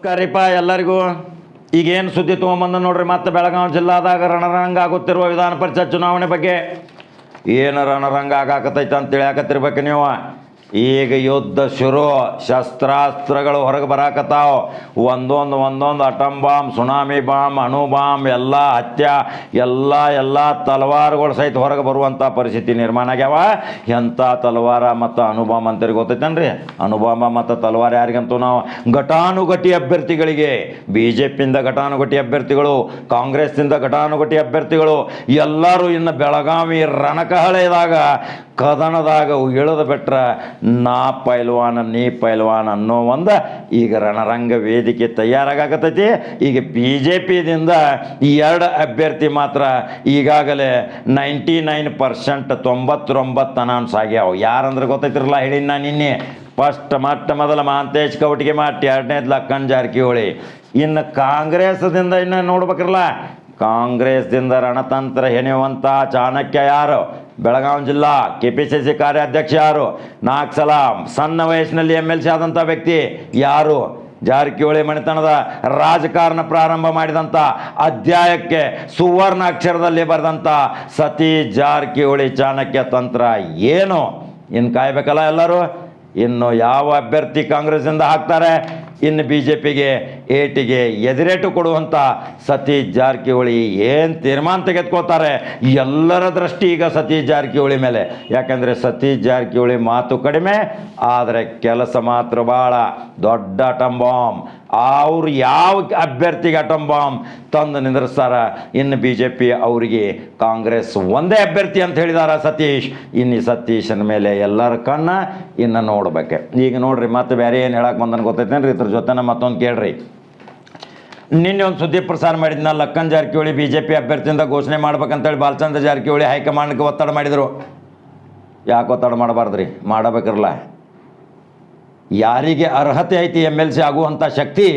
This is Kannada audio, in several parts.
ನಮಸ್ಕಾರಿಪ್ಪ ಎಲ್ಲರಿಗೂ. ಈಗೇನು ಸುದ್ದಿ ತೊಗೊಂಬಂದ ನೋಡ್ರಿ, ಮತ್ತೆ ಬೆಳಗಾವಿ ಜಿಲ್ಲಾದಾಗ ರಣರಂಗ ಆಗುತ್ತಿರುವ ವಿಧಾನ ಪರಿಷತ್ ಚುನಾವಣೆ ಬಗ್ಗೆ. ಏನು ರಣರಂಗ ಆಗಾಕತೈತೆ ಅಂತ ತಿಳಿಯಾಕತ್ತಿರ್ಬೇಕು ನೀವು. ಈಗ ಯುದ್ಧ ಶುರು. ಶಸ್ತ್ರಾಸ್ತ್ರಗಳು ಹೊರಗೆ ಬರಾಕತ್ತಾವ. ಒಂದೊಂದು ಒಂದೊಂದು ಅಟಮ್ ಬಾಂಬ್ ಸುನಾಮಿ ಬಾಂಬ್ ಅಣು ಬಾಂಬ್ ಎಲ್ಲ ಹತ್ಯ. ಎಲ್ಲ ಎಲ್ಲ ತಲವಾರುಗಳು ಸಹಿತ ಹೊರಗೆ ಬರುವಂಥ ಪರಿಸ್ಥಿತಿ ನಿರ್ಮಾಣ ಆಗ್ಯಾವ. ಎಂಥ ತಲವಾರ ಮತ್ತು ಅನುಬಾಂಬ್ ಅಂತೇಳಿ ಗೊತ್ತೈತೇನ್ರಿ? ಅನುಬಾಂಬ ಮತ್ತು ತಲವಾರ ಯಾರಿಗಂತೂ ನಾವು ಘಟಾನುಘಟಿ ಅಭ್ಯರ್ಥಿಗಳಿಗೆ ಬಿ ಜೆ ಪಿಯಿಂದ ಘಟಾನುಘಟಿ ಅಭ್ಯರ್ಥಿಗಳು ಕಾಂಗ್ರೆಸ್ನಿಂದ ಘಟಾನುಘಟಿ ಅಭ್ಯರ್ಥಿಗಳು, ಎಲ್ಲರೂ ಇನ್ನು ಬೆಳಗಾವಿ ರಣಕಹಳೆದಾಗ ಕದನದಾಗ ಇಳಿದು ಬಿಟ್ರೆ ನಾ ಪೈಲ್ವಾನ, ನೀ ಪೈಲ್ವಾನ್ ಅನ್ನೋ ಒಂದು ಈಗ ರಣರಂಗ ವೇದಿಕೆ ತಯಾರಾಗತೈತಿ ಈಗ ಬಿ ಜೆ ಪಿದಿಂದ ಎರಡು ಅಭ್ಯರ್ಥಿ ಮಾತ್ರ ಈಗಾಗಲೇ ನೈಂಟಿ ನೈನ್ ಪರ್ಸೆಂಟ್ ತೊಂಬತ್ತೊಂಬತ್ತು ಅನೌನ್ಸ್ ಆಗ್ಯಾವ. ಯಾರಂದ್ರೆ ಗೊತ್ತೈತಿರಲ್ಲ? ಹೇಳಿ ನಾನು ನಿನ್ನೆ. ಫಸ್ಟ್ ಮೊಟ್ಟ ಮೊದಲ ಮಹಾಂತೇಶ್ ಕವಟಿಗೆ ಮಾಟಿ ಎರಡನೇದು ಲಕ್ಕನ್ ಜಾರಕಿಹೊಳಿ. ಇನ್ನು ಕಾಂಗ್ರೆಸ್ದಿಂದ ಇನ್ನು ನೋಡ್ಬೇಕಿರಲ್ಲ? ಕಾಂಗ್ರೆಸ್ದಿಂದ ರಣತಂತ್ರ ಹೆಣೆಯುವಂಥ ಚಾಣಕ್ಯ ಯಾರು? ಬೆಳಗಾವಿ ಜಿಲ್ಲಾ ಕೆ ಪಿ ಸಿ ಸಿ ಕಾರ್ಯಾಧ್ಯಕ್ಷ ಯಾರು? ನಾಲ್ಕು ಸಲ ಸಣ್ಣ ವಯಸ್ಸಿನಲ್ಲಿ ಎಂ ಎಲ್ ಸಿ ಆದಂಥ ವ್ಯಕ್ತಿ ಯಾರು? ಜಾರಕಿಹೊಳಿ ಮಣಿತನದ ರಾಜಕಾರಣ ಪ್ರಾರಂಭ ಮಾಡಿದಂಥ ಅಧ್ಯಾಯಕ್ಕೆ ಸುವರ್ಣ ಅಕ್ಷರದಲ್ಲಿ ಬರೆದಂಥ ಸತಿ ಜಾರಕಿಹೊಳಿ ಚಾಣಕ್ಯ ತಂತ್ರ ಏನು? ಇನ್ನು ಕಾಯ್ಬೇಕಲ್ಲ ಎಲ್ಲರೂ? ಇನ್ನು ಯಾವ ಅಭ್ಯರ್ಥಿ ಕಾಂಗ್ರೆಸ್ಸಿಂದ ಹಾಕ್ತಾರೆ? ಇನ್ನು ಬಿ ಜೆ ಪಿಗೆ ಏಟಿಗೆ ಎದುರೇಟು ಕೊಡುವಂಥ ಸತೀಶ್ ಜಾರಕಿಹೊಳಿ ಏನು ತೀರ್ಮಾನ ತೆಗೆದುಕೋತಾರೆ ಎಲ್ಲರ ದೃಷ್ಟಿ ಈಗ ಸತೀಶ್ ಜಾರಕಿಹೊಳಿ ಮೇಲೆ. ಯಾಕಂದರೆ ಸತೀಶ್ ಜಾರಕಿಹೊಳಿ ಮಾತು ಕಡಿಮೆ, ಆದರೆ ಕೆಲಸ ಮಾತ್ರ ಭಾಳ ದೊಡ್ಡ ಅಟಮ್ ಬಾಂಬ್ ಅವ್ರು ಯಾವ ಅಭ್ಯರ್ಥಿಗೆ ಅಟಮ್ ಬಾಂಬ್ ತಂದು ನಿಂದಿರ್ಸ್ತಾರ? ಇನ್ನು ಬಿ ಜೆ ಪಿ ಅವರಿಗೆ ಕಾಂಗ್ರೆಸ್ ಒಂದೇ ಅಭ್ಯರ್ಥಿ ಅಂತ ಹೇಳಿದಾರ ಸತೀಶ್. ಇನ್ನು ಸತೀಶನ ಮೇಲೆ ಎಲ್ಲರ ಕಣ್ಣ ಇನ್ನು ನೋಡ್ಬೇಕು. ಈಗ ನೋಡ್ರಿ, ಮತ್ತೆ ಬೇರೆ ಏನು ಹೇಳಕ್ಕೆ ಬಂದನ್ ಗೊತ್ತೈತೇನ್ರಿ? ಇದ್ರ ಜೊತೆನ ಮತ್ತೊಂದು ಕೇಳ್ರಿ. ನಿನ್ನೆ ಒಂದು ಸುದ್ದಿ ಪ್ರಸಾರ ಮಾಡಿದ್ನ Lakhan Jarkiholi B J P ಅಭ್ಯರ್ಥಿಯಿಂದ ಘೋಷಣೆ ಮಾಡ್ಬೇಕಂತೇಳಿ ಬಾಲಚಂದ್ರ ಜಾರಕಿಹೊಳಿ ಹೈಕಮಾಂಡ್ಗೆ ಒತ್ತಡ ಮಾಡಿದರು. ಯಾಕೆ ಒತ್ತಡ ಮಾಡಬಾರ್ದ್ರಿ? ಮಾಡಬೇಕಿರಲ್ಲ ಯಾರಿಗೆ ಅರ್ಹತೆ ಐತಿ ಎಂ ಎಲ್ ಸಿ ಆಗುವಂಥ ಶಕ್ತಿ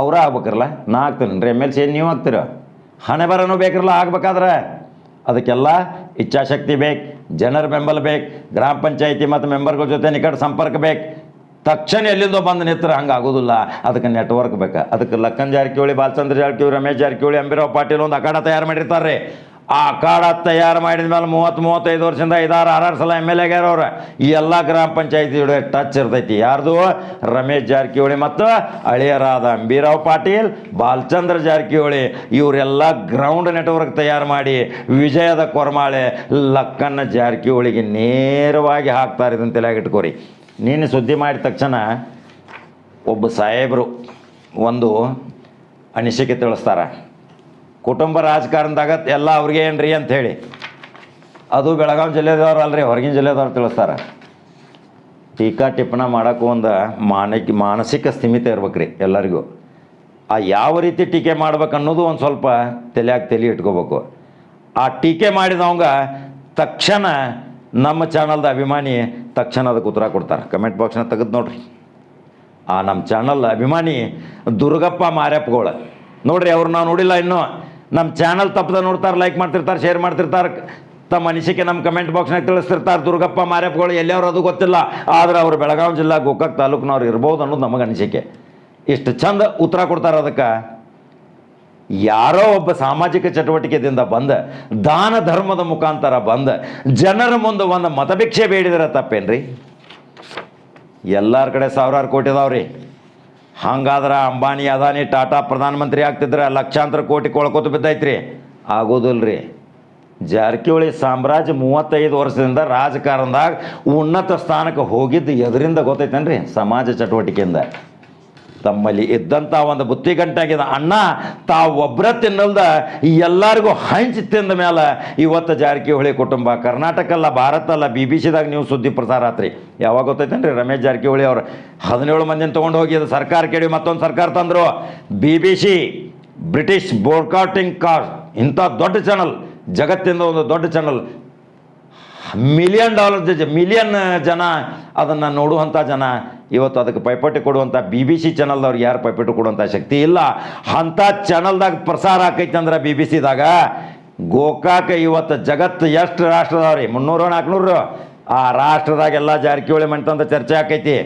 ಅವರ ಆಗ್ಬೇಕಿರಲ್ಲ? ನಾ ಆಗ್ತೇನೆ ರೀ. ಎಂ ಎಲ್ ಸಿ ಏನು ನೀವು ಆಗ್ತೀರ? ಹಣೆ ಬರನೂ ಬೇಕಿರಲ್ಲ, ಆಗ್ಬೇಕಾದ್ರೆ. ಅದಕ್ಕೆಲ್ಲ ಇಚ್ಛಾಶಕ್ತಿ ಬೇಕು, ಜನರ ಬೆಂಬಲ ಬೇಕು, ಗ್ರಾಮ ಪಂಚಾಯಿತಿ ಮತ್ತು ಮೆಂಬರ್ಗಳ ಜೊತೆ ನಿಕಟ ಸಂಪರ್ಕ ಬೇಕು. ತಕ್ಷಣ ಎಲ್ಲಿಂದೋ ಬಂದು ನಿಂತರೆ ಹಂಗೆ ಆಗೋದಿಲ್ಲ. ಅದಕ್ಕೆ ನೆಟ್ವರ್ಕ್ ಬೇಕು. ಅದಕ್ಕೆ ಲಕ್ಕನ್ ಜಾರಕಿಹೊಳಿ, ಬಾಲಚಂದ್ರ ಜಾರಕಿಹೊಳಿ, ರಮೇಶ್ ಜಾರಕಿಹೊಳಿ, ಅಂಬಿರಾವ್ ಪಾಟೀಲ್ ಒಂದು ಅಖಾಡ ತಯಾರು ಮಾಡಿರ್ತಾರೆ ಆ ಕಾಡ ತಯಾರು ಮಾಡಿದ ಮೇಲೆ ಮೂವತ್ತು ಮೂವತ್ತೈದು ವರ್ಷದಿಂದ ಐದಾರು ಆರಾರು ಸಲ ಎಂ ಎಲ್ ಎ ಆಗ್ಯಾರವ್ರು ಈ ಎಲ್ಲ ಗ್ರಾಮ ಪಂಚಾಯತಿ ಟಚ್ ಇರ್ತೈತಿ. ಯಾರ್ದು? ರಮೇಶ್ ಜಾರಕಿಹೊಳಿ ಮತ್ತು ಅಳಿಯರಾದ ಅಂಬಿರಾವ್ ಪಾಟೀಲ್, ಬಾಲಚಂದ್ರ ಜಾರಕಿಹೊಳಿ. ಇವರೆಲ್ಲ ಗ್ರೌಂಡ್ ನೆಟ್ವರ್ಕ್ ತಯಾರು ಮಾಡಿ ವಿಜಯದ ಕೊರಮಾಳೆ ಲಕ್ಕನ್ನ ಜಾರಕಿಹೊಳಿಗೆ ನೇರವಾಗಿ ಹಾಕ್ತಾರೆ ಇದನ್ನು ತಲೆಯಾಗಿ ಇಟ್ಕೋರಿ. ನೀನು ಸುದ್ದಿ ಮಾಡಿದ ತಕ್ಷಣ ಒಬ್ಬ ಸಾಹೇಬರು ಒಂದು ಅನಿಸಿಕೆ ತಿಳಿಸ್ತಾರ. ಕುಟುಂಬ ರಾಜಕಾರಣದಾಗ ಎಲ್ಲ ಅವ್ರಿಗೆ ಏನ್ರಿ ಅಂತ ಹೇಳಿ. ಅದು ಬೆಳಗಾವಿ ಜಿಲ್ಲೆದವ್ರು ಅಲ್ರಿ, ಹೊರಗಿನ ಜಿಲ್ಲೆದವ್ರು ತಿಳಿಸ್ತಾರ. ಟೀಕಾ ಟಿಪ್ಪಣ ಮಾಡೋಕ್ಕೂ ಒಂದು ಮಾನಕ, ಮಾನಸಿಕ ಸ್ಥಿಮಿತ ಇರ್ಬೇಕ್ರಿ ಎಲ್ಲರಿಗೂ. ಆ ಯಾವ ರೀತಿ ಟೀಕೆ ಮಾಡ್ಬೇಕು ಅನ್ನೋದು ಒಂದು ಸ್ವಲ್ಪ ತಲೆಯಾಗಿ ತಲೆ ಇಟ್ಕೋಬೇಕು. ಆ ಟೀಕೆ ಮಾಡಿದವಂಗ ತಕ್ಷಣ ನಮ್ಮ ಚಾನಲ್ದ ಅಭಿಮಾನಿ ತಕ್ಷಣ ಅದಕ್ಕೆ ಉತ್ತರ ಕೊಡ್ತಾರೆ. ಕಮೆಂಟ್ ಬಾಕ್ಸ್ನ ತೆಗೆದು ನೋಡ್ರಿ. ಆ ನಮ್ಮ ಚಾನಲ್ ಅಭಿಮಾನಿ ದುರ್ಗಪ್ಪ ಮಾರ್ಯಪ್ಪಗಳು ನೋಡ್ರಿ ಅವ್ರು ನಾವು ನೋಡಿಲ್ಲ ಇನ್ನೂ. ನಮ್ಮ ಚಾನಲ್ ತಪ್ಪದ ನೋಡ್ತಾರೆ ಲೈಕ್ ಮಾಡ್ತಿರ್ತಾರೆ ಶೇರ್ ಮಾಡ್ತಿರ್ತಾರೆ. ತಮ್ಮ ಅನಿಸಿಕೆ ನಮ್ಮ ಕಮೆಂಟ್ ಬಾಕ್ಸ್ನಾಗ ತಿಳಿಸ್ತಿರ್ತಾರೆ. ದುರ್ಗಪ್ಪ ಮಾರ್ಯಪ್ಪಗಳು ಎಲ್ಲಿಯವ್ರು ಅದು ಗೊತ್ತಿಲ್ಲ. ಆದರೆ ಅವರು ಬೆಳಗಾವಿ ಜಿಲ್ಲಾ ಗೋಕಾಕ್ ತಾಲೂಕಿನವ್ರು ಇರ್ಬೋದು ಅನ್ನೋದು ನಮಗೆ ಅನಿಸಿಕೆ. ಇಷ್ಟು ಚಂದ ಉತ್ತರ ಕೊಡ್ತಾರೆ ಅದಕ್ಕೆ. ಯಾರೋ ಒಬ್ಬ ಸಾಮಾಜಿಕ ಚಟುವಟಿಕೆದಿಂದ ಬಂದ, ದಾನ ಧರ್ಮದ ಮುಖಾಂತರ ಬಂದ, ಜನರ ಮುಂದೆ ಒಂದು ಮತಭಿಕ್ಷೆ ಬೇಡಿದ್ರೆ ತಪ್ಪೇನ್ರಿ? ಎಲ್ಲರ ಕಡೆ ಸಾವಿರಾರು ಕೋಟಿ ಅದಾವ್ರಿ. ಹಂಗಾದ್ರೆ ಅಂಬಾನಿ ಅದಾನಿ, ಟಾಟಾ ಪ್ರಧಾನಮಂತ್ರಿ ಆಗ್ತಿದ್ರೆ, ಲಕ್ಷಾಂತರ ಕೋಟಿ ಕೊಳ್ಕೊತ ಬಿದ್ದೈತ್ರಿ. ರೀ ಜಾರಕಿಹೊಳಿ ಸಾಮ್ರಾಜ್ಯ ಮೂವತ್ತೈದು ವರ್ಷದಿಂದ ರಾಜಕಾರಣದಾಗ ಉನ್ನತ ಸ್ಥಾನಕ್ಕೆ ಹೋಗಿದ್ದು ಎದರಿಂದ ಗೊತ್ತೈತೇನ್ರಿ? ಸಮಾಜ ಚಟುವಟಿಕೆಯಿಂದ. ತಮ್ಮಲ್ಲಿ ಇದ್ದಂಥ ಒಂದು ಬುತ್ತಿ ಗಂಟಾಗಿದ. ಅಣ್ಣ, ತಾವು ಒಬ್ಬರ ತಿನ್ನಲ್ದ ಎಲ್ಲರಿಗೂ ಹಂಚಿ ತಿಂದ ಮೇಲೆ ಇವತ್ತು ಜಾರಕಿಹೊಳಿ ಕುಟುಂಬ, ಕರ್ನಾಟಕ ಅಲ್ಲ, ಭಾರತ ಅಲ್ಲ ಬಿ ಬಿ ಸಿದಾಗ ನೀವು ಸುದ್ದಿ ಪ್ರಸಾರ ಆತ್ರಿ. ಯಾವಾಗ ಗೊತ್ತೈತೇನ್ರಿ? ರಮೇಶ್ ಜಾರಕಿಹೊಳಿ ಅವರು ಹದಿನೇಳು ಮಂದಿನ ತೊಗೊಂಡು ಹೋಗಿ ಅದು ಸರ್ಕಾರ ಕೇಳಿ ಮತ್ತೊಂದು ಸರ್ಕಾರ ತಂದರು. B B C British broadcasting car ಇಂಥ ದೊಡ್ಡ ಚಾನಲ್ ಜಗತ್ತಿಂದ ಒಂದು ದೊಡ್ಡ ಚಾನಲ್ ಮಿಲಿಯನ್ ಡಾಲರ್ ಮಿಲಿಯನ್ ಜನ ಅದನ್ನು ನೋಡುವಂಥ ಜನ ಇವತ್ತು ಅದಕ್ಕೆ ಪೈಪಟ್ಟಿ ಕೊಡುವಂಥ ಬಿ ಬಿ ಸಿ ಚಾನಲ್ದವ್ರಿಗೆ ಯಾರು ಪೈಪೋಟಿ ಕೊಡುವಂಥ ಶಕ್ತಿ ಇಲ್ಲ. ಅಂಥ ಚಾನಲ್ದಾಗ ಪ್ರಸಾರ ಆಕೈತೆ ಅಂದ್ರೆ ಬಿ ಬಿ ಸಿದಾಗ ಗೋಕಾಕ ಇವತ್ತು ಜಗತ್ತು ಎಷ್ಟು ರಾಷ್ಟ್ರದವ್ರಿ ಮುನ್ನೂರು ನಾಲ್ಕುನೂರು ಆ ರಾಷ್ಟ್ರದಾಗೆಲ್ಲ ಜಾರಕಿಹೊಳಿ ಮಂಟಂತ ಚರ್ಚೆ ಆಕೈತಿ.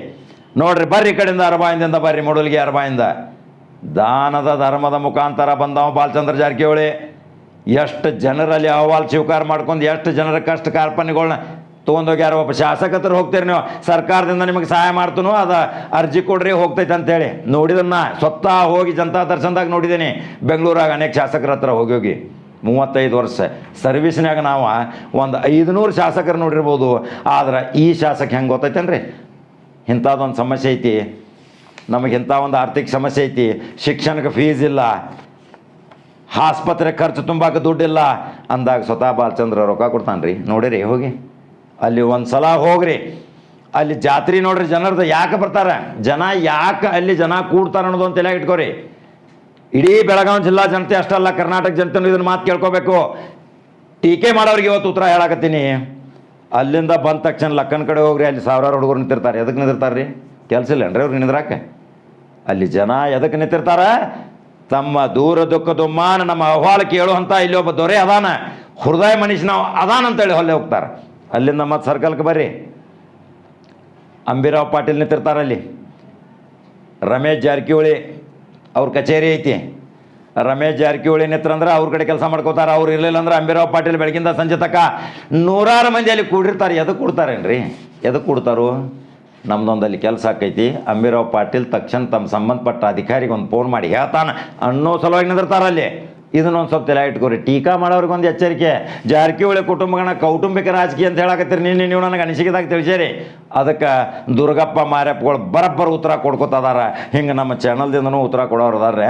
ನೋಡ್ರಿ, ಬರ್ರಿ ಕಡೆಯಿಂದ ಅರಬಾಯಿಂದಿಂದ ಬರ್ರಿ ಮೂಡಲ್ಗಿ ಅರಬಾಯಿಂದ. ದಾನದ ಧರ್ಮದ ಮುಖಾಂತರ ಬಂದವ ಬಾಲಚಂದ್ರ ಜಾರಕಿಹೊಳಿ. ಎಷ್ಟು ಜನರಲ್ಲಿ ಅಹವಾಲು ಸ್ವೀಕಾರ ಮಾಡ್ಕೊಂಡು, ಎಷ್ಟು ಜನರ ಕಷ್ಟ ಕಾರ್ಪಣ್ಯಗಳನ್ನ ತೊಗೊಂಡೋಗ್ಯಾರ ಒಬ್ಬ ಶಾಸಕರು ಹೋಗ್ತೀರಿ ನೀವು. ಸರ್ಕಾರದಿಂದ ನಿಮಗೆ ಸಹಾಯ ಮಾಡ್ತನು ಅದು ಅರ್ಜಿ ಕೊಡ್ರಿ ಹೋಗ್ತೈತೆ ಅಂತೇಳಿ ನೋಡಿದನ್ನ ಸ್ವತಃ ಹೋಗಿ ಜನತಾ ದರ್ಶನದಾಗ ನೋಡಿದ್ದೀನಿ ಬೆಂಗಳೂರಾಗ ಅನೇಕ ಶಾಸಕರ ಹತ್ರ ಹೋಗಿ ಹೋಗಿ. ಮೂವತ್ತೈದು ವರ್ಷ ಸರ್ವಿಸ್ನಾಗ ನಾವು ಒಂದು ಐದುನೂರು ಶಾಸಕರು ನೋಡಿರ್ಬೋದು. ಆದ್ರೆ ಈ ಶಾಸಕ ಹೆಂಗೆ ಗೊತ್ತೈತೇನ್ರಿ? ಇಂಥದ್ದೊಂದು ಸಮಸ್ಯೆ ಐತಿ. ನಮಗೆ ಇಂಥ ಒಂದು ಆರ್ಥಿಕ ಸಮಸ್ಯೆ ಐತಿ. ಶಿಕ್ಷಣಕ್ಕೆ ಫೀಸ್ ಇಲ್ಲ. ಆಸ್ಪತ್ರೆ ಖರ್ಚು ತುಂಬಾಕ ದುಡ್ಡಿಲ್ಲ. ಅಂದಾಗ ಸ್ವತಃ ಬಾಲಚಂದ್ರ ರೊಕ್ಕ ಕೊಡ್ತಾನೆ ರೀ ನೋಡಿರಿ, ಹೋಗಿ. ಅಲ್ಲಿ ಒಂದು ಸಲ ಹೋಗ್ರಿ. ಅಲ್ಲಿ ಜಾತ್ರೆ ನೋಡ್ರಿ ಜನರದ್ದು ಯಾಕೆ ಬರ್ತಾರೆ? ಜನ ಯಾಕೆ ಅಲ್ಲಿ ಜನ ಕೂಡ್ತಾರೆ ಅನ್ನೋದು ಅಂತ ತಲೆಯಾಗ ಇಟ್ಕೋರಿ. ಇಡೀ ಬೆಳಗಾವಿ ಜಿಲ್ಲಾ ಜನತೆ ಅಷ್ಟಲ್ಲ ಕರ್ನಾಟಕ ಜನತೆ ಇದನ್ನ ಮಾತು ಕೇಳ್ಕೋಬೇಕು. ಟೀಕೆ ಮಾಡೋರಿಗೆ ಇವತ್ತು ಉತ್ತರ ಹೇಳಾಕತ್ತೀನಿ. ಅಲ್ಲಿಂದ ಬಂದ ತಕ್ಷಣ ಲಕ್ಕನ ಕಡೆ ಹೋಗ್ರಿ, ಅಲ್ಲಿ ಸಾವಿರಾರು ಹುಡುಗರು ನಿಂತಿರ್ತಾರೆ. ಎದಕ್ಕೆ ನಿಂತಿರ್ತಾರೆ ರೀ ಕೆಲಸ ಇಲ್ಲೇನ್ರಿ ಅವ್ರು ನಿಂದ್ರಾಕೆ? ಅಲ್ಲಿ ಜನ ಎದಕ್ಕೆ ನಿಂತಿರ್ತಾರ? ತಮ್ಮ ದೂರ ದುಃಖ ದುಮ್ಮಾನ ನಮ್ಮ ಅಹವಾಲು ಕೇಳುವಂಥ ಇಲ್ಲಿ ಒಬ್ಬ ದೊರೆ ಅದಾನ. ಹೃದಯ ಮನುಷ್ಯನ ಅದಾನ ಅಂತೇಳಿ ಹೊಲ್ಲೆ ಹೋಗ್ತಾರೆ. ಅಲ್ಲಿಂದ ಮತ್ತು ಸರ್ಕಲ್ಗೆ ಬರ್ರಿ. ಅಂಬಿರಾವ್ ಪಾಟೀಲ್ ನಿಂತಿರ್ತಾರೆ ಅಲ್ಲಿ. ರಮೇಶ್ ಜಾರಕಿಹೊಳಿ ಅವ್ರ ಕಚೇರಿ ಐತಿ. ರಮೇಶ್ ಜಾರಕಿಹೊಳಿ ನಿಂತ್ರಂದ್ರೆ ಅವ್ರ ಕಡೆ ಕೆಲಸ ಮಾಡ್ಕೋತಾರೆ. ಅವ್ರು ಇರಲಿಲ್ಲ ಅಂದ್ರೆ ಅಂಬಿರಾವ್ ಪಾಟೀಲ್ ಬೆಳಗಿಂದ ಸಂಜೆ ತಕ್ಕ ನೂರಾರು ಮಂದಿ ಅಲ್ಲಿ ಕೂಡಿರ್ತಾರೆ. ಎದಕ್ಕೆ ಕೊಡ್ತಾರೇನ್ರಿ? ಎದಕ್ಕೆ ಕೊಡ್ತಾರು? ನಮ್ದೊಂದು ಅಲ್ಲಿ ಕೆಲಸ ಆಕೈತಿ. ಅಂಬಿರಾವ್ ಪಾಟೀಲ್ ತಕ್ಷಣ ತಮ್ಮ ಸಂಬಂಧಪಟ್ಟ ಅಧಿಕಾರಿಗೆ ಒಂದು ಫೋನ್ ಮಾಡಿ ಹೇಳ್ತಾನ ಅನ್ನೋ ಸಲುವಾಗಿ ನಿಂದಿರ್ತಾರ ಅಲ್ಲಿ. ಇದನ್ನೊಂದು ಸ್ವಲ್ಪ ತಲೆ ಇಟ್ಕೋರಿ. ಟೀಕಾ ಮಾಡೋರಿಗೊಂದು ಎಚ್ಚರಿಕೆ. ಜಾರಕಿಹೊಳಿ ಕುಟುಂಬಗಳ ಕೌಟುಂಬಿಕ ರಾಜಕೀಯ ಅಂತ ಹೇಳಕತ್ತೀರಿ. ನಿನ್ನೆ ನೀವು ನನಗೆ ಅನಿಸಿಕೆದಾಗ ತಿಳಿಸಿರಿ ಅದಕ್ಕೆ ದುರ್ಗಪ್ಪ ಮಾರ್ಯಪ್ಪಗಳು ಬರಬ್ಬರ ಉತ್ತರ ಕೊಡ್ಕೊತದಾರ. ಹಿಂಗೆ ನಮ್ಮ ಚಾನಲ್ದಿಂದನೂ ಉತ್ತರ ಕೊಡೋರು ಅದಾರೆ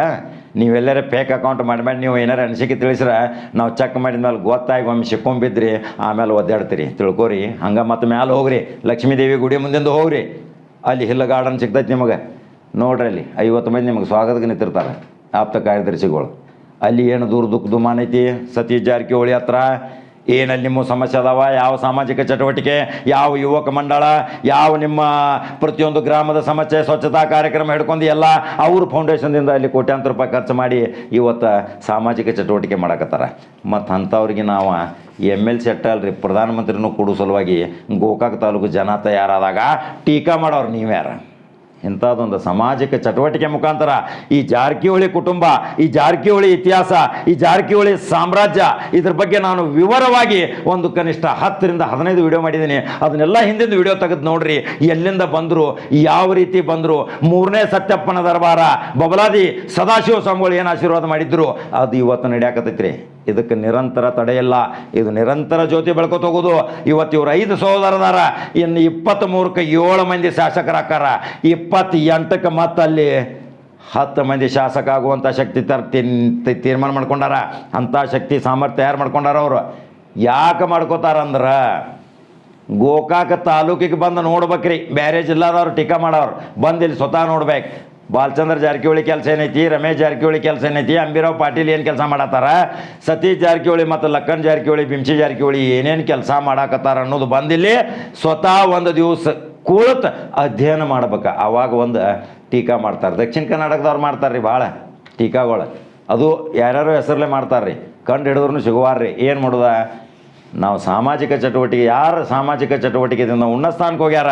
ನೀವೆಲ್ಲರೇ ಫೇಕ್ ಅಕೌಂಟ್ ಮಾಡಿ ಮಾಡಿ ನೀವು ಏನಾರು ಅನಿಸಿಕೆ ತಿಳಿಸ್ರೆ, ನಾವು ಚೆಕ್ ಮಾಡಿದ ಮೇಲೆ ಗೊತ್ತಾಗಿ ಒಮ್ಮೆ ಸಿಕ್ಕೊಂಬಿದ್ರಿ, ಆಮೇಲೆ ಒದ್ದಾಡ್ತೀರಿ. ತಿಳ್ಕೊರಿ. ಹಂಗೆ ಮತ್ತೆ ಮ್ಯಾಲೆ ಹೋಗ್ರಿ. ಲಕ್ಷ್ಮೀದೇವಿ ಗುಡಿ ಮುಂದಿಂದ ಹೋಗ್ರಿ. ಅಲ್ಲಿ ಹಿಲ್ಲ ಗಾರ್ಡನ್ ಸಿಗ್ತೈತೆ ನಿಮಗೆ. ನೋಡ್ರಿ ಅಲ್ಲಿ ಐವತ್ತು ಮಂದಿ ನಿಮಗೆ ಸ್ವಾಗತಕ್ಕೆ ನಿಂತಿರ್ತಾರೆ. ಆಪ್ತ ಕಾರ್ಯದರ್ಶಿಗಳು. ಅಲ್ಲಿ ಏನು ದೂರ ದುಃಖ ದುಮಾನ್ ಐತಿ? ಸತೀಶ್ ಜಾರಕಿಹೊಳಿ ಹತ್ರ ಏನಲ್ಲಿ ನಿಮ್ಮ ಸಮಸ್ಯೆ ಅದಾವ? ಯಾವ ಸಾಮಾಜಿಕ ಚಟುವಟಿಕೆ? ಯಾವ ಯುವಕ ಮಂಡಳ? ಯಾವ ನಿಮ್ಮ ಪ್ರತಿಯೊಂದು ಗ್ರಾಮದ ಸಮಸ್ಯೆ, ಸ್ವಚ್ಛತಾ ಕಾರ್ಯಕ್ರಮ ಹಿಡ್ಕೊಂಡು ಎಲ್ಲ ಅವ್ರ ಫೌಂಡೇಶನ್ದಿಂದ ಅಲ್ಲಿ ಕೋಟ್ಯಾಂತರ ರೂಪಾಯಿ ಖರ್ಚು ಮಾಡಿ ಇವತ್ತು ಸಾಮಾಜಿಕ ಚಟುವಟಿಕೆ ಮಾಡಕತ್ತಾರ. ಮತ್ತು ಅಂಥವ್ರಿಗೆ ನಾವು ಎಂ ಎಲ್ ಸಿ ಅಲ್ರಿ. ಪ್ರಧಾನಮಂತ್ರಿನೂ ಕೊಡೋ ಸಲುವಾಗಿ ಗೋಕಾಕ್ ತಾಲೂಕು ಜನ ತಯಾರಾದಾಗ ಟೀಕಾ ಮಾಡೋರು ನೀವ್ಯಾರ? ಇಂಥದ್ದೊಂದು ಸಾಮಾಜಿಕ ಚಟುವಟಿಕೆ ಮುಖಾಂತರ ಈ ಜಾರಕಿಹೊಳಿ ಕುಟುಂಬ, ಈ ಜಾರಕಿಹೊಳಿ ಇತಿಹಾಸ, ಈ ಜಾರಕಿಹೊಳಿ ಸಾಮ್ರಾಜ್ಯ ಇದ್ರ ಬಗ್ಗೆ ನಾನು ವಿವರವಾಗಿ ಒಂದು ಕನಿಷ್ಠ ಹತ್ತರಿಂದ ಹದಿನೈದು ವಿಡಿಯೋ ಮಾಡಿದ್ದೀನಿ. ಅದನ್ನೆಲ್ಲ ಹಿಂದಿನ ವಿಡಿಯೋ ತೆಗೆದು ನೋಡ್ರಿ. ಎಲ್ಲಿಂದ ಬಂದರು, ಯಾವ ರೀತಿ ಬಂದರು, ಮೂರನೇ ಸತ್ಯಪ್ಪನ ದರಬಾರ, ಬಬಲಾದಿ ಸದಾಶಿವ ಸ್ವಾಮಿಗಳು ಏನು ಆಶೀರ್ವಾದ ಮಾಡಿದ್ರು, ಅದು ಇವತ್ತು ನಡೆಯಾಕತ್ತೈತ್ರಿ. ಇದಕ್ಕೆ ನಿರಂತರ ತಡೆಯಲ್ಲ. ಇದು ನಿರಂತರ ಜ್ಯೋತಿ ಬೆಳ್ಕೊತ ಹೋಗೋದು. ಇವತ್ತು ಇವರು ಐದು ಸಹೋದರದಾರ, ಇನ್ನು ಇಪ್ಪತ್ತ್ ಮೂರಕ್ಕೆ ಏಳು ಮಂದಿ ಶಾಸಕರಾಕಾರ ಇಪ್ಪತ್ತೆಂಟಕ್ಕೆ ಮತ್ತೆ ಅಲ್ಲಿ ಹತ್ತು ಮಂದಿ ಶಾಸಕ ಆಗುವಂಥ ಶಕ್ತಿ ತರ ತೀರ್- ತೀರ್ಮಾನ ಮಾಡ್ಕೊಂಡಾರ. ಅಂಥ ಶಕ್ತಿ ಸಾಮರ್ಥ್ಯ ಯಾರು ಮಾಡ್ಕೊಂಡಾರ ಅವರು. ಯಾಕೆ ಮಾಡ್ಕೋತಾರಂದ್ರೆ ಗೋಕಾಕ ತಾಲೂಕಿಗೆ ಬಂದು ನೋಡ್ಬೇಕ್ರಿ. ಬೇರೆ ಜಿಲ್ಲಾದವ್ರು ಟೀಕಾ ಮಾಡೋರು ಬಂದು ಇಲ್ಲಿ ಸ್ವತಃ ನೋಡ್ಬೇಕು. ಬಾಲಚಂದ್ರ ಜಾರಕಿಹೊಳಿ ಕೆಲಸ ಏನೈತಿ, ರಮೇಶ್ ಜಾರಕಿಹೊಳಿ ಕೆಲಸ ಏನೈತಿ, ಅಂಬಿರಾವ್ ಪಾಟೀಲ್ ಏನು ಕೆಲಸ ಮಾಡತ್ತಾರ, ಸತೀಶ್ ಜಾರಕಿಹೊಳಿ ಮತ್ತು ಲಕ್ಕನ್ ಜಾರಕಿಹೊಳಿ ಬಿಂಸಿ ಜಾರಕಿಹೊಳಿ ಏನೇನು ಕೆಲಸ ಮಾಡಾಕತ್ತಾರ ಅನ್ನೋದು ಬಂದಿಲ್ಲಿ ಸ್ವತಃ ಒಂದು ದಿವಸ ಕೂಳತ್ ಅಧ್ಯಯನ ಮಾಡ್ಬೇಕು. ಆವಾಗ ಒಂದು ಟೀಕಾ ಮಾಡ್ತಾರೆ. ದಕ್ಷಿಣ ಕರ್ನಾಟಕದವ್ರು ಮಾಡ್ತಾರೆ ರೀ ಭಾಳ ಟೀಕಾಗಳು. ಅದು ಯಾರ್ಯಾರು ಹೆಸರಲ್ಲೇ ಮಾಡ್ತಾರೆ ರೀ ಕಂಡು ಹಿಡಿದ್ರು ಸಿಗುವಾರ್ರಿ. ಏನು ಮಾಡೋದ? ನಾವು ಸಾಮಾಜಿಕ ಚಟುವಟಿಕೆ, ಯಾರು ಸಾಮಾಜಿಕ ಚಟುವಟಿಕೆದಿಂದ ಉನ್ನತ ಸ್ಥಾನಕ್ಕೆ ಹೋಗ್ಯಾರ?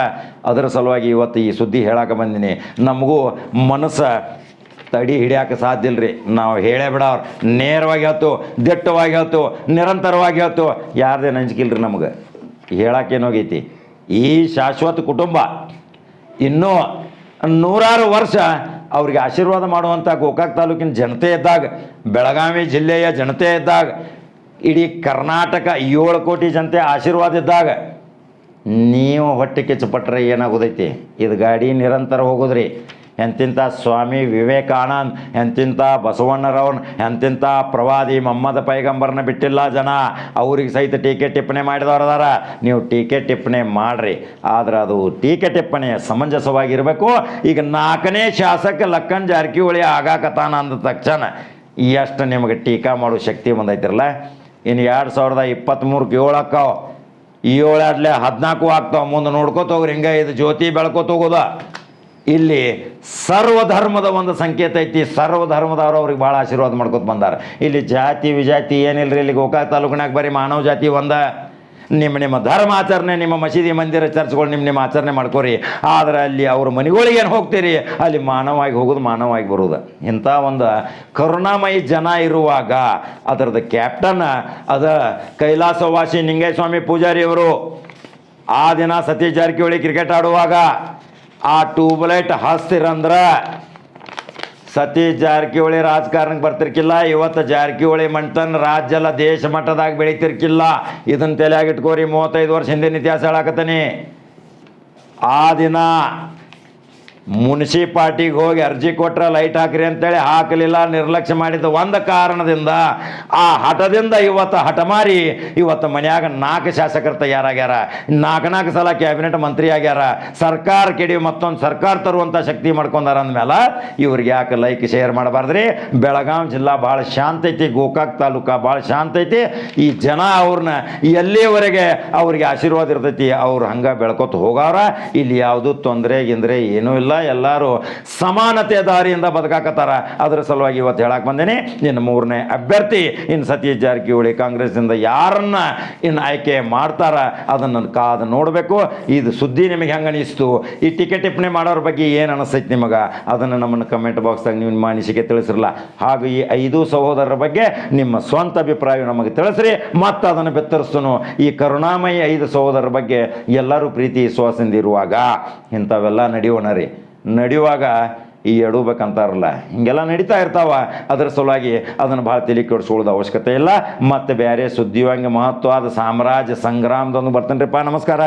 ಅದರ ಸಲುವಾಗಿ ಇವತ್ತು ಈ ಸುದ್ದಿ ಹೇಳಕ್ಕೆ ಬಂದೀನಿ. ನಮಗೂ ಮನಸ್ಸು ತಡಿ ಹಿಡಿಯೋಕೆ ಸಾಧ್ಯ ಇಲ್ರಿ. ನಾವು ಹೇಳೇ ಬಿಡವ್ರು ನೇರವಾಗಿ ಹೇಳ್ತು, ದಿಟ್ಟವಾಗಿ ಹೇಳ್ತು, ನಿರಂತರವಾಗಿ ಹೇಳ್ತು. ಯಾರದೇ ನಂಜಿಕೆ ಇಲ್ಲರಿ ನಮಗೆ. ಹೇಳಕ್ಕೇನೋಗೈತಿ ಈ ಶಾಶ್ವತ ಕುಟುಂಬ ಇನ್ನೂ ನೂರಾರು ವರ್ಷ ಅವ್ರಿಗೆ ಆಶೀರ್ವಾದ ಮಾಡುವಂಥ ಗೋಕಾಕ್ ತಾಲೂಕಿನ ಜನತೆ ಇದ್ದಾಗ, ಬೆಳಗಾವಿ ಜಿಲ್ಲೆಯ ಜನತೆ ಇದ್ದಾಗ, ಇಡೀ ಕರ್ನಾಟಕ ಏಳು ಕೋಟಿ ಜನತೆ ಆಶೀರ್ವಾದ ಇದ್ದಾಗ, ನೀವು ಹೊಟ್ಟೆ ಕಿಚ್ಚಪಟ್ರೆ ಏನಾಗೋದೈತಿ? ಇದು ಗಾಡಿ ನಿರಂತರ ಹೋಗೋದ್ರಿ. ಎಂತಿಂಥ ಸ್ವಾಮಿ ವಿವೇಕಾನಂದ್ ಎಂತಿಂಥ ಬಸವಣ್ಣರವ್ರನ್ನ ಎಂತಿಂಥ ಪ್ರವಾದಿ ಮೊಹಮ್ಮದ್ ಪೈಗಂಬರ್ನ ಬಿಟ್ಟಿಲ್ಲ ಜನ. ಅವ್ರಿಗೆ ಸಹಿತ ಟೀಕೆ ಟಿಪ್ಪಣಿ ಮಾಡಿದವರದಾರ ನೀವು ಟೀಕೆ ಟಿಪ್ಪಣಿ ಮಾಡ್ರಿ. ಆದ್ರೆ ಅದು ಟೀಕೆ ಟಿಪ್ಪಣಿ ಸಮಂಜಸವಾಗಿರಬೇಕು. ಈಗ ನಾಲ್ಕನೇ ಶಾಸಕ ಲಕ್ಕನ್ ಜಾರಕಿಹೊಳಿ ಆಗಾಕತಾನ ಅಂದ ತಕ್ಷಣ ಎಷ್ಟು ನಿಮಗೆ ಟೀಕಾ ಮಾಡೋ ಶಕ್ತಿ ಬಂದೈತಿರಲ್ಲ. ಇನ್ನು ಎರಡು ಸಾವಿರದ ಇಪ್ಪತ್ತ್ಮೂರಕ್ಕೆ ಏಳು ಅಕ್ಕಾವ ಏಳು ಆಡ್ಲೆ ಹದಿನಾಲ್ಕು ಆಗ್ತಾವ. ಮುಂದೆ ನೋಡ್ಕೋತ ಹೋಗ್ರಿ ಹಿಂಗೆ ಇದು ಜ್ಯೋತಿ ಬೆಳ್ಕೋತ ಹೋಗೋದ ಇಲ್ಲಿ ಸರ್ವಧರ್ಮದ ಒಂದು ಸಂಕೇತ ಐತಿ. ಸರ್ವಧರ್ಮದವರು ಅವ್ರಿಗೆ ಭಾಳ ಆಶೀರ್ವಾದ ಮಾಡ್ಕೊತ ಬಂದಾರ. ಇಲ್ಲಿ ಜಾತಿ, ವಿಜಾತಿ ಏನಿಲ್ರಿ ಇಲ್ಲಿ ಗೋಕಾಕ್ ತಾಲೂಕಿನಾಗ ಬರೀ ಮಾನವ ಜಾತಿ ಒಂದ. ನಿಮ್ಮ ನಿಮ್ಮ ಧರ್ಮ ಆಚರಣೆ, ನಿಮ್ಮ ಮಸೀದಿ ಮಂದಿರ ಚರ್ಚ್ಗಳು ನಿಮ್ಮ ನಿಮ್ಮ ಆಚರಣೆ ಮಾಡ್ಕೋರಿ. ಆದರೆ ಅಲ್ಲಿ ಅವ್ರ ಮನೆಗಳಿಗೆ ಏನು ಹೋಗ್ತೀರಿ? ಅಲ್ಲಿ ಮಾನವಾಗಿ ಹೋಗೋದು, ಮಾನವಾಗಿ ಬರೋದು. ಇಂಥ ಒಂದು ಕರುಣಾಮಯಿ ಜನ ಇರುವಾಗ ಅದರದ ಕ್ಯಾಪ್ಟನ್, ಅದ ಕೈಲಾಸವಾಸಿ ನಿಂಗೇಸ್ವಾಮಿ ಪೂಜಾರಿ ಅವರು ಆ ದಿನ ಸತೀಶ್ ಜಾರಕಿಹೊಳಿ ಕ್ರಿಕೆಟ್ ಆಡುವಾಗ ಆ ಟ್ಯೂಬ್ಲೈಟ್ ಹಸ್ತಿರಂದ್ರೆ ಸತೀಶ್ ಜಾರಕಿಹೊಳಿ ರಾಜಕಾರಣಕ್ಕೆ ಬರ್ತಿರ್ಕಿಲ್ಲ, ಇವತ್ತು ಜಾರಕಿಹೊಳಿ ಮಂಟನ್ ರಾಜ್ಯ ಎಲ್ಲ ದೇಶ ಮಟ್ಟದಾಗ ಬೆಳಿತಿರ್ಕಿಲ್ಲ. ಇದನ್ನು ತಲೆಯಾಗಿಟ್ಕೋರಿ ಮೂವತ್ತೈದು ವರ್ಷ ಹಿಂದಿನ ಇತಿಹಾಸ ಹೇಳಕತ್ತೀನಿ. ಆ ದಿನ ಮುನ್ಸಿಪಾಲ್ಟಿಗೆ ಹೋಗಿ ಅರ್ಜಿ ಕೊಟ್ರೆ ಲೈಟ್ ಹಾಕ್ರಿ ಅಂತೇಳಿ ಹಾಕಲಿಲ್ಲ, ನಿರ್ಲಕ್ಷ್ಯ ಮಾಡಿದ ಒಂದು ಕಾರಣದಿಂದ ಆ ಹಠದಿಂದ ಇವತ್ತು ಹಠಮಾರಿ ಇವತ್ತು ಮನೆಯಾಗ ನಾಲ್ಕು ಶಾಸಕರು ತಯಾರಾಗ್ಯಾರ. ನಾಲ್ಕು ನಾಲ್ಕು ಸಲ ಕ್ಯಾಬಿನೆಟ್ ಮಂತ್ರಿ ಆಗ್ಯಾರ. ಸರ್ಕಾರ ಕೆಡಿ ಮತ್ತೊಂದು ಸರ್ಕಾರ ತರುವಂಥ ಶಕ್ತಿ ಮಾಡ್ಕೊಂಡಾರ ಅಂದಮೇಲೆ ಇವ್ರಿಗೆ ಯಾಕೆ ಲೈಕ್ ಶೇರ್ ಮಾಡಬಾರ್ದ್ರಿ? ಬೆಳಗಾವಿ ಜಿಲ್ಲಾ ಭಾಳ ಶಾಂತ ಐತಿ, ಗೋಕಾಕ್ ತಾಲೂಕ ಭಾಳ ಶಾಂತ ಐತಿ. ಈ ಜನ ಅವ್ರನ್ನ ಎಲ್ಲಿಯವರೆಗೆ ಅವ್ರಿಗೆ ಆಶೀರ್ವಾದ ಇರ್ತೈತಿ ಅವ್ರು ಹಂಗೆ ಬೆಳ್ಕೊತ ಹೋಗಾರ ಇಲ್ಲಿ ಯಾವುದು ತೊಂದರೆ ಗಿಂದರೆ ಏನೂ ಇಲ್ಲ. ಎಲ್ಲರೂ ಸಮಾನತೆ ದಾರಿಯಿಂದ ಬದುಕಾಕತ್ತಾರ. ಅದರ ಸಲುವಾಗಿ ಇವತ್ತು ಹೇಳಕ್ಕೆ ಬಂದೇನೆ ಇನ್ನು ಮೂರನೇ ಅಭ್ಯರ್ಥಿ ಇನ್ನು ಸತೀಶ್ ಜಾರಕಿಹೊಳಿ ಕಾಂಗ್ರೆಸ್ನಿಂದ ಯಾರನ್ನ ಇನ್ನು ಆಯ್ಕೆ ಮಾಡ್ತಾರ ಅದನ್ನು ಕಾದು ನೋಡಬೇಕು. ಇದು ಸುದ್ದಿ ನಿಮಗೆ ಹೆಂಗೆ ಅನಿಸ್ತು? ಈ ಟಿಕೆಟ್ ಟಿಪ್ಪಣಿ ಮಾಡೋರ ಬಗ್ಗೆ ಏನು ಅನಿಸ್ತೈತಿ ನಿಮಗೆ? ಅದನ್ನು ನಮ್ಮನ್ನು ಕಮೆಂಟ್ ಬಾಕ್ಸ್ದಾಗ ನೀವು ನಿಮ್ಮ ಅನಿಸಿಕೆ ತಿಳಿಸಿರಲ್ಲ. ಹಾಗೂ ಈ ಐದು ಸಹೋದರರ ಬಗ್ಗೆ ನಿಮ್ಮ ಸ್ವಂತ ಅಭಿಪ್ರಾಯ ನಮಗೆ ತಿಳಿಸ್ರಿ. ಮತ್ತು ಅದನ್ನು ಬೆತ್ತರಿಸ್ತನು ಈ ಕರುಣಾಮಯಿ ಐದು ಸಹೋದರರ ಬಗ್ಗೆ ಎಲ್ಲರೂ ಪ್ರೀತಿ, ವಿಶ್ವಾಸದಿಂದ ಇರುವಾಗ ಇಂಥವೆಲ್ಲ ನಡೆಯೋಣ ರೀ. ನಡೆಯುವಾಗ ಈ ಎಡಬೇಕಂತಾರಲ್ಲ, ಹಿಂಗೆಲ್ಲ ನಡೀತಾ ಇರ್ತಾವ. ಅದರ ಸಲುವಾಗಿ ಅದನ್ನು ಭಾಳ ತಲೆ ಕೆಡಿಸ್ಕೊಳ್ಳೋದು ಅವಶ್ಯಕತೆ ಇಲ್ಲ. ಮತ್ತು ಬೇರೆ ಸುದ್ದಿವಂಗೆ ಅದು ಸಾಮ್ರಾಜ್ಯ ಸಂಗ್ರಾಮದೊಂದು ಬರ್ತೇನೆ ರೀಪ್ಪ ನಮಸ್ಕಾರ.